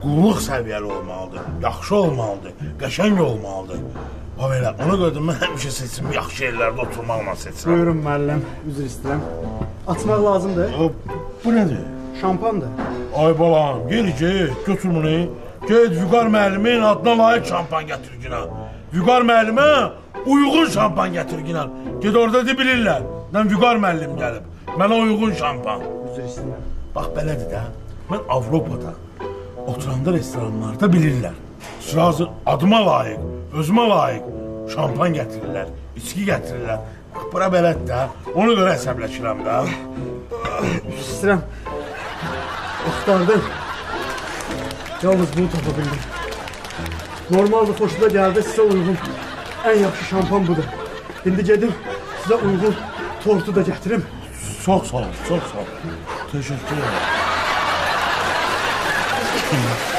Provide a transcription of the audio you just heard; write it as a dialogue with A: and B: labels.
A: Qulluq səviyyəli olmalıdır, yaxşı olmalıdır, qəşəng olmalıdır. Ha belə, ona görə də mən həmişə seçimi yaxşı yerlərdə oturmaqla seçirəm.
B: Buyurun müəllim, üzr istəyirəm. Açmaq lazımdır.
A: Hop, Bu nədir?
B: Şampandır.
A: Ay balam, gel get, götür bunu. Get Vüqar müəllimin adına layiq şampan gətir günə. Vüqar müəllimə uyğun şampan gətir günə. Get orada da bilirlər. Mən Vüqar müəllim gəlib. Mənə uyğun şampan.
B: Üzr istəyirəm.
A: Bax belədir də. Mən Avropada oturanda restoranlarda bilirlər. Sırası adıma layiq, özümə layiq şampan gətirirlər, içki gətirirlər. Bax bura belədir də. Ona görə əsəbləşirəm də.
B: İstəyirəm. Axtardım. Yalnız bunu tapa bildim. Normalde xoşuna gəldi, sizə uyğun ən yaxşı şampan budur. İndi gedim sizə uyğun tortu da gətirim.
A: Çox sağ ol, çox sağ ol. Təşəkkür edirəm. うん。